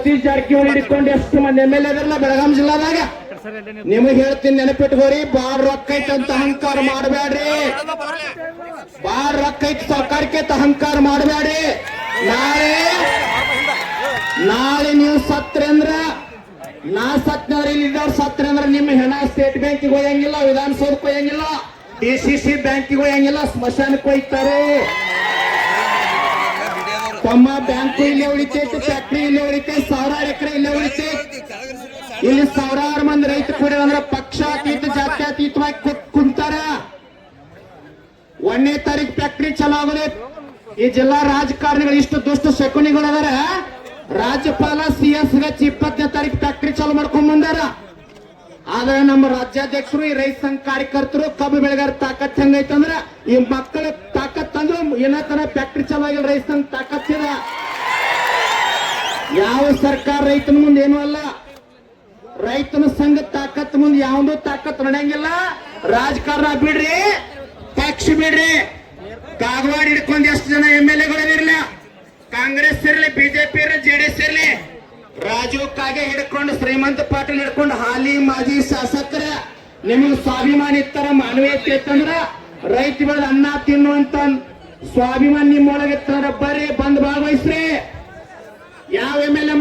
ಸತೀಶ್ ಜಾರಕಿಹೊಳಿ ಹಿಡ್ಕೊಂಡು ಎಷ್ಟು ಮಂದಿ ಎಂ ಎಲ್ ಎದಾರಲ್ಲ ಬೆಳಗಾಂ ಜಿಲ್ಲಾದಾಗ? ನಿಮಗೆ ಹೇಳ್ತೀನಿ, ನೆನಪಿಟ್ಕೋರಿ ಬಾಳ್ ರೊಕ್ಕ ಅಂತ ಅಹಂಕಾರ ಮಾಡಬೇಡ್ರಿ ಬಾಳ್ ರೊಕ್ಕ ಸರ್ಕಾರಕ್ಕೆ ಅಹಂಕಾರ ಮಾಡಬೇಡ್ರಿ ನಾಳೆ ನಾಳೆ ನೀವು ಸತ್ರೆ ಅಂದ್ರ, ನಾ ಸತ್ನವ್ರ ಇಲ್ಲಿ ಇದ್ದವ್ರು ಸತ್ರೆ ಅಂದ್ರ ನಿಮ್ಮ ಹೆಣ ಸ್ಟೇಟ್ ಬ್ಯಾಂಕಿಗೆ ಹೋಯಂಗಿಲ್ಲ, ವಿಧಾನಸೌಧಕ್ಕೆ ಹೋಯಂಗಿಲ್ಲ ಡಿ ಸಿ ಸಿ ಬ್ಯಾಂಕಿಗೆ ಹೋಯಂಗಿಲ್ಲ, ಸ್ಮಶಾನಕ್ಕೆ ಹೋಯ್ತಾರೆ ತಮ್ಮ ಬ್ಯಾಂಕ್ ಇಲ್ಲಿ ಉಳಿತೈತಿ, ಫ್ಯಾಕ್ಟ್ರಿ ಇಲ್ಲೇ ಉಳಿತೈತಿ, ಸಾವಿರಾರು ಎಕರೆ ಇಲ್ಲಿ ಉಳಿತೈತಿ. ಇಲ್ಲಿ ಸಾವಿರಾರು ಮಂದಿ ರೈತ ಕೂಡ ಅಂದ್ರೆ ಪಕ್ಷಾತೀತ ಜಾತ್ಯಾತೀತವಾಗಿ ಕುಂತಾರ. ಒಂದನೇ ತಾರೀಕು ಫ್ಯಾಕ್ಟ್ರಿ ಚಲೋ ಆಗದೆ. ಈ ಜಿಲ್ಲಾ ರಾಜಕಾರಣಿಗಳು ಇಷ್ಟು ದುಷ್ಟ ಶಕುನಿಗಳು ಅದಾರ. ರಾಜ್ಯಪಾಲ ಸಿ ಎಸ್ ಗಚ್ ಇಪ್ಪತ್ತನೇ ತಾರೀಕು ಫ್ಯಾಕ್ಟ್ರಿ ಚಾಲು ಮಾಡ್ಕೊಂಡ್ ಬಂದಾರ. ಆದ್ರೆ ನಮ್ಮ ರಾಜ್ಯಾಧ್ಯಕ್ಷರು, ಈ ರೈತ ಸಂಘ ಕಾರ್ಯಕರ್ತರು ಕಬ್ಬು ಬೆಳೆಗಾರ ತಾಕತ್ ಹೆಂಗೈತಂದ್ರ ಈ ಮಕ್ಕಳ ಏನತರ ಫ್ಯಾಕ್ಟ್ರಿ ಆಗಿಲ್ಲ ರೈತ ತಾಕತ್ತಿದ? ತಾಕತ್ ಯಾವ ಸರ್ಕಾರ ರೈತನ ಮುಂದೆ ಏನು ಅಲ್ಲ. ರೈತನ ಸಂಘ ತಾಕತ್ ಮುಂದೆ ಯಾವ್ದು ತಾಕತ್ ನಡೆಯಂಗಿಲ್ಲ. ರಾಜಕಾರಣ ಬಿಡ್ರಿ, ಪಕ್ಷ ಬಿಡ್ರಿ. ಕಾಗವಾಡ ಹಿಡ್ಕೊಂಡ್ ಎಷ್ಟು ಜನ ಎಂ ಎಲ್ ಎಗಳಿರಲಿಲ್ಲ ಕಾಂಗ್ರೆಸ್ ಇರ್ಲಿ, ಬಿಜೆಪಿ ಇರ್ಲಿ ಎಸ್ ಇರ್ಲಿ. ರಾಜೀವ್ ಕಾಗೆ ಹಿಡ್ಕೊಂಡು ಶ್ರೀಮಂತ ಪಾಟೀಲ್ ಹಿಡ್ಕೊಂಡು ಹಾಲಿ ಮಾಜಿ ಶಾಸಕರ ನಿಮಗೆ ಸ್ವಾಭಿಮಾನಿ ಇತ್ತರ ಮಾನವೀಯತೆ ಇತ್ತಂದ್ರ ರೈತ ಬೆಳೆದ ಅನ್ನ ತಿನ್ನುವಂತ ಸ್ವಾಭಿಮಾನ ನಿಮ್ಮೊಳಗೆ ಬರ್ರಿ ಬಂದ್ ಭಾಗವಹಿಸ್ರಿ. ಯಾವ ಎಂ ಎಲ್ ಎ